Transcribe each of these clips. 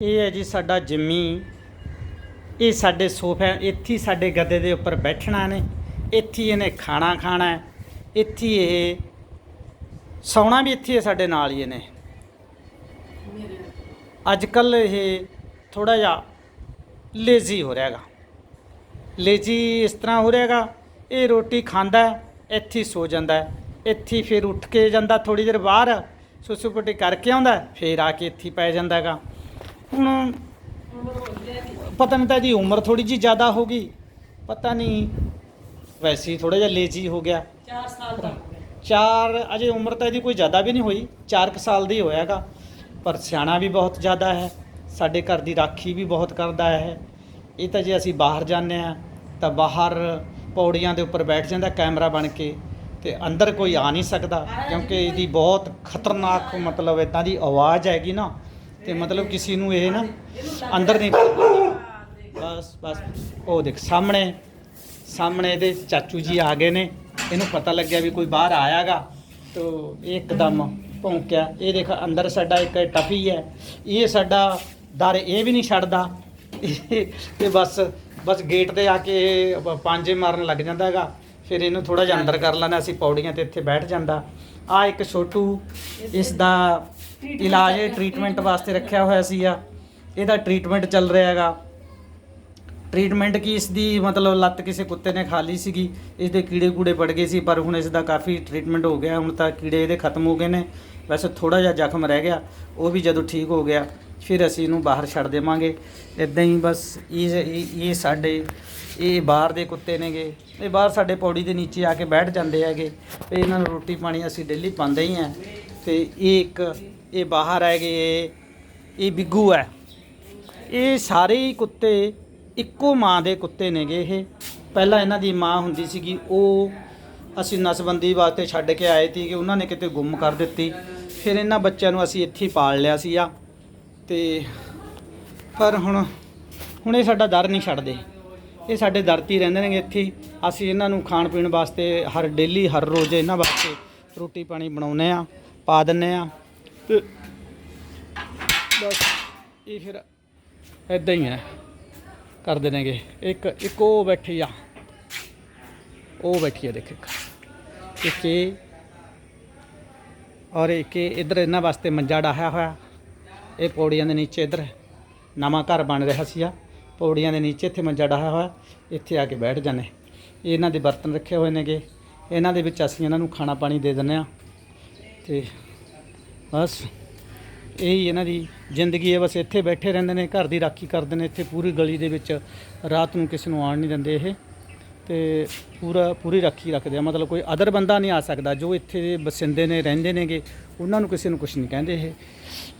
ਇਹ ਹੈ ਜੀ ਸਾਡਾ ਜਿੰਮੀ। ਇਹ ਸਾਡੇ ਸੋਫਾ ਇੱਥੇ ਸਾਡੇ ਗੱਦੇ ਦੇ ਉੱਪਰ ਬੈਠਣਾ ਨੇ। ਇੱਥੇ ਇਹਨੇ ਖਾਣਾ ਖਾਣਾ ਹੈ। ਇੱਥੇ ਇਹ ਸੌਣਾ ਵੀ ਇੱਥੇ ਹੈ ਸਾਡੇ ਨਾਲ ਹੀ ਇਹਨੇ। ਅੱਜ ਕੱਲ ਇਹ ਥੋੜਾ ਜਿਹਾ ਲੇਜ਼ੀ ਹੋ ਰਿਹਾਗਾ। ਲੇਜ਼ੀ ਇਸ ਤਰ੍ਹਾਂ ਹੋ ਰਿਹਾਗਾ, ਇਹ ਰੋਟੀ ਖਾਂਦਾ ਇੱਥੇ ਸੋ ਜਾਂਦਾ ਇੱਥੇ ਫਿਰ ਉੱਠ ਕੇ ਜਾਂਦਾ ਥੋੜੀ ਦੇਰ ਬਾਹਰ ਸੁਸੂ ਕਰਕੇ ਆਉਂਦਾ ਫਿਰ ਆ ਕੇ ਇੱਥੇ ਪੈ ਜਾਂਦਾ ਹੈਗਾ। ਹੁਣ ਪਤਾ ਨਹੀਂ ਤਾਂ ਇਹਦੀ ਉਮਰ ਥੋੜੀ ਜੀ ਜ਼ਿਆਦਾ ਹੋ ਗਈ। ਪਤਾ ਨਹੀਂ ਵੈਸੇ ਹੀ ਥੋੜਾ ਜਿਹਾ ਲੇਜ਼ੀ ਹੋ ਗਿਆ। 4 ਸਾਲ ਦਾ ਚਾਰ ਅਜੇ ਉਮਰ ਤਾਂ ਇਹਦੀ ਕੋਈ ਜ਼ਿਆਦਾ ਵੀ ਨਹੀਂ ਹੋਈ। 4 ਸਾਲ ਦੀ ਹੋਇਆਗਾ ਪਰ ਸਿਆਣਾ ਵੀ ਬਹੁਤ ਜ਼ਿਆਦਾ ਹੈ। ਸਾਡੇ ਘਰ ਦੀ ਰਾਖੀ ਵੀ ਬਹੁਤ ਕਰਦਾ ਹੈ। ਇਹ ਤਾਂ ਜੇ ਅਸੀਂ ਬਾਹਰ ਜਾਂਦੇ ਆ ਤਾਂ ਬਾਹਰ ਪੌੜੀਆਂ ਦੇ ਉੱਪਰ ਬੈਠ ਜਾਂਦਾ ਕੈਮਰਾ ਬਣ ਕੇ ਤੇ ਅੰਦਰ ਕੋਈ ਆ ਨਹੀਂ ਸਕਦਾ। ਕਿਉਂਕਿ ਇਹਦੀ ਬਹੁਤ ਖਤਰਨਾਕ ਮਤਲਬ ਇਦਾਂ ਦੀ ਆਵਾਜ਼ ਹੈਗੀ ਨਾ। ਤੇ ਮਤਲਬ ਕਿਸੇ ਨੂੰ ਇਹ ਨਾ ਅੰਦਰ ਨਹੀਂ ਬਸ ਬਸ। ਉਹ ਦੇਖ, ਸਾਹਮਣੇ ਸਾਹਮਣੇ ਇਹਦੇ ਚਾਚੂ ਜੀ ਆ ਗਏ ਨੇ। ਇਹਨੂੰ ਪਤਾ ਲੱਗਿਆ ਵੀ ਕੋਈ ਬਾਹਰ ਆਇਆਗਾ। ਤੋ ਇਹ ਇੱਕਦਮ ਭੌਂਕਿਆ। ਇਹ ਦੇਖ, ਅੰਦਰ ਸਾਡਾ ਇੱਕ ਟਫੀ ਹੈ। ਇਹ ਸਾਡਾ ਦਰ ਇਹ ਵੀ ਨਹੀਂ ਛੱਡਦਾ। ਇਹ ਤੇ ਬਸ ਬਸ ਗੇਟ ਤੇ ਆ ਕੇ ਇਹ ਪਾਂਜੇ ਮਾਰਨ ਲੱਗ ਜਾਂਦਾ ਹੈਗਾ ਫਿਰ ਇਹਨੂੰ ਥੋੜਾ ਜਿਹਾ ਅੰਦਰ ਕਰ ਲੈਂਦਾ ਅਸੀਂ, ਪੌੜੀਆਂ ਤੇ ਇੱਥੇ ਬੈਠ ਜਾਂਦਾ। ਆ ਇੱਕ ਛੋਟੂ, ਇਸ ਦਾ ਇਲਾਜ ਟ੍ਰੀਟਮੈਂਟ ਵਾਸਤੇ ਰੱਖਿਆ ਹੋਇਆ ਸੀ ਆ। ਇਹਦਾ ਟ੍ਰੀਟਮੈਂਟ ਚੱਲ ਰਿਹਾ ਹੈਗਾ। ਟ੍ਰੀਟਮੈਂਟ ਕੀ ਇਸ ਦੀ ਮਤਲਬ ਲੱਤ ਕਿਸੇ ਕੁੱਤੇ ਨੇ ਖਾ ਲਈ ਸੀਗੀ ਇਸ ਦੇ ਕੀੜੇ ਕੂੜੇ ਪੜ ਗਏ ਸੀ, ਪਰ ਹੁਣ ਇਸ ਦਾ ਕਾਫੀ ਟ੍ਰੀਟਮੈਂਟ ਹੋ ਗਿਆ, ਹੁਣ ਤਾਂ ਕੀੜੇ ਇਹਦੇ ਖਤਮ ਹੋ ਗਏ ਨੇ। ਵੈਸੇ ਥੋੜਾ ਜਿਹਾ ਜ਼ਖਮ ਰਹਿ ਗਿਆ, ਉਹ ਵੀ ਜਦੋਂ ਠੀਕ ਹੋ ਗਿਆ, ਫਿਰ ਅਸੀਂ ਇਹਨੂੰ ਬਾਹਰ ਛੱਡ ਦੇਵਾਂਗੇ। ਇਦਾਂ ਹੀ ਬਸ ਇਹ ਇਹ ਇਹ ਸਾਡੇ, ਇਹ ਬਾਹਰ ਦੇ ਕੁੱਤੇ ਨੇਗੇ। ਇਹ ਬਾਹਰ ਸਾਡੇ ਪੌੜੀ ਦੇ ਨੀਚੇ ਆ ਕੇ ਬੈਠ ਜਾਂਦੇ ਹੈਗੇ, ਤੇ ਇਹਨਾਂ ਨੂੰ ਰੋਟੀ ਪਾਣੀ ਅਸੀਂ ਡੇਲੀ ਪਾਉਂਦੇ ਹੀ ਆ। ਤੇ ਇਹ ਇੱਕ ਇਹ ਬਾਹਰ ਹੈਗੇ ਇਹ ਇਹ ਬਿੱਗੂ ਹੈ। ਇਹ ਸਾਰੇ ਹੀ ਕੁੱਤੇ ਇੱਕੋ ਮਾਂ ਦੇ ਕੁੱਤੇ ਨੇਗੇ ਇਹ। ਪਹਿਲਾਂ ਇਹਨਾਂ ਦੀ ਮਾਂ ਹੁੰਦੀ ਸੀਗੀ, ਉਹ ਅਸੀਂ ਨਸਬੰਦੀ ਵਾਸਤੇ ਛੱਡ ਕੇ ਆਏ ਸੀ ਕਿ ਉਹਨਾਂ ਨੇ ਕਿਤੇ ਗੁੰਮ ਕਰ ਦਿੱਤੀ। ਫਿਰ ਇਹਨਾਂ ਬੱਚਿਆਂ ਨੂੰ ਅਸੀਂ ਇੱਥੇ ਪਾਲ ਲਿਆ ਸੀ ਆ ਤੇ ਪਰ ਹੁਣ ਹੁਣ ਇਹ ਸਾਡਾ ਦਰ ਨਹੀਂ ਛੱਡਦੇ। ਇਹ ਸਾਡੇ ਦਰ 'ਤੇ ਹੀ ਰਹਿੰਦੇ ਨੇਗੇ ਇੱਥੇ। ਅਸੀਂ ਇਹਨਾਂ ਨੂੰ ਖਾਣ ਪੀਣ ਵਾਸਤੇ ਹਰ ਡੇਲੀ, ਹਰ ਰੋਜ਼ ਇਹਨਾਂ ਵਾਸਤੇ ਰੋਟੀ ਪਾਣੀ ਬਣਾਉਨੇ ਆ ਪਾ ਦਿੰਨੇ ਆ ਤੇ ਬਸ, ਇਹ ਫਿਰ ਇਦਾਂ ਹੀ ਹੈ। ਕਰਦੇ ਨੇਗੇ। ਇੱਕ ਇੱਕ ਉਹ ਬੈਠੀ ਆ। ਉਹ ਬੈਠੀ ਆ ਦੇਖ ਇੱਕ। ਇਹ। ਔਰ ਇੱਕ ਇਹ ਇੱਧਰ ਇਹਨਾਂ ਵਾਸਤੇ ਮੰਜਾ ਡਾਹਿਆ ਹੋਇਆ। ਇਹ ਪੌੜੀਆਂ ਦੇ ਨੀਚੇ ਇੱਧਰ ਨਵਾਂ ਘਰ ਬਣ ਰਿਹਾ ਸੀ ਆ। ਪੌੜੀਆਂ ਦੇ ਨੀਚੇ ਇੱਥੇ ਮੰਜਾ ਡਾਹਿਆ ਹੋਇਆ। ਇੱਥੇ ਆ ਕੇ ਬੈਠ ਜਾਂਦੇ। ਇਹਨਾਂ ਦੇ ਬਰਤਨ ਰੱਖੇ ਹੋਏ ਨੇਗੇ। ਇਹਨਾਂ ਦੇ ਵਿੱਚ ਅਸੀਂ ਇਹਨਾਂ ਨੂੰ ਖਾਣਾ ਪਾਣੀ ਦੇ ਦਿੰਦੇ ਆ ਤੇ ਬਸ ਇਹੀ ਇਹਨਾਂ ਦੀ ਜ਼ਿੰਦਗੀ ਹੈ। ਬਸ ਇੱਥੇ ਬੈਠੇ ਰਹਿੰਦੇ ਨੇ, ਘਰ ਦੀ ਰਾਖੀ ਕਰਦੇ ਨੇ, ਇੱਥੇ ਪੂਰੀ ਗਲੀ ਦੇ ਵਿੱਚ ਰਾਤ ਨੂੰ ਕਿਸੇ ਨੂੰ ਆਉਣ ਨਹੀਂ ਦਿੰਦੇ ਇਹ। ਤੇ ਪੂਰਾ, ਪੂਰੀ ਰਾਖੀ ਰੱਖਦੇ ਆ। ਮਤਲਬ ਕੋਈ ਅਦਰ ਬੰਦਾ ਨਹੀਂ ਆ ਸਕਦਾ। ਜੋ ਇੱਥੇ ਦੇ ਬਸਿੰਦੇ ਨੇ, ਰਹਿੰਦੇ ਨੇਗੇ, ਉਹਨਾਂ ਨੂੰ ਕਿਸੇ ਨੂੰ ਕੁਝ ਨਹੀਂ ਕਹਿੰਦੇ ਇਹ।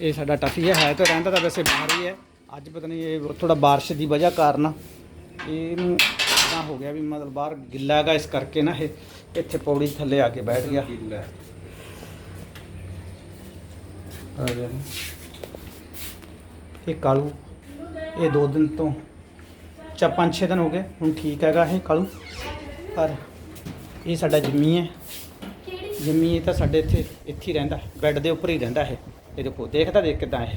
ਇਹ ਸਾਡਾ ਟਫੀ ਹੈ ਹੈ ਤਾਂ ਰਹਿੰਦਾ ਤਾਂ ਵੈਸੇ ਬਾਹਰ ਹੀ ਹੈ। ਅੱਜ ਪਤਾ ਨਹੀਂ ਇਹ ਥੋੜਾ ਬਾਰਿਸ਼ ਦੀ ਵਜ੍ਹਾ ਕਾਰਨ ਇਹਨੂੰ ਇਦਾਂ ਹੋ ਗਿਆ ਵੀ ਮਤਲਬ ਬਾਹਰ ਗਿੱਲਾ ਹੈਗਾ, ਇਸ ਕਰਕੇ ਨਾ ਇਹ ਇੱਥੇ ਪੌੜੀ ਥੱਲੇ ਆ ਕੇ ਬੈਠ ਗਿਆ। ਆ ਗਿਆ। ਇਹ ਕਾਲੂ, ਇਹ ਦੋ ਦਿਨ ਤੋਂ ਚਾ ਪੰਜ ਛੇ ਦਿਨ ਹੋ ਗਏ, ਹੁਣ ਠੀਕ ਹੈਗਾ ਇਹ ਕਾਲੂ। ਪਰ ਇਹ ਸਾਡਾ ਜਿੰਮੀ ਹੈ। ਜਿੰਮੀ ਇਹ ਤਾਂ ਸਾਡੇ ਇੱਥੇ ਇੱਥੇ ਹੀ ਰਹਿੰਦਾ, ਬੈੱਡ ਦੇ ਉੱਪਰ ਹੀ ਰਹਿੰਦਾ ਇਹ। ਇਹ ਦੇਖੋ ਦੇਖਦਾ ਦੇਖ ਕਿਦਾਂ ਇਹ।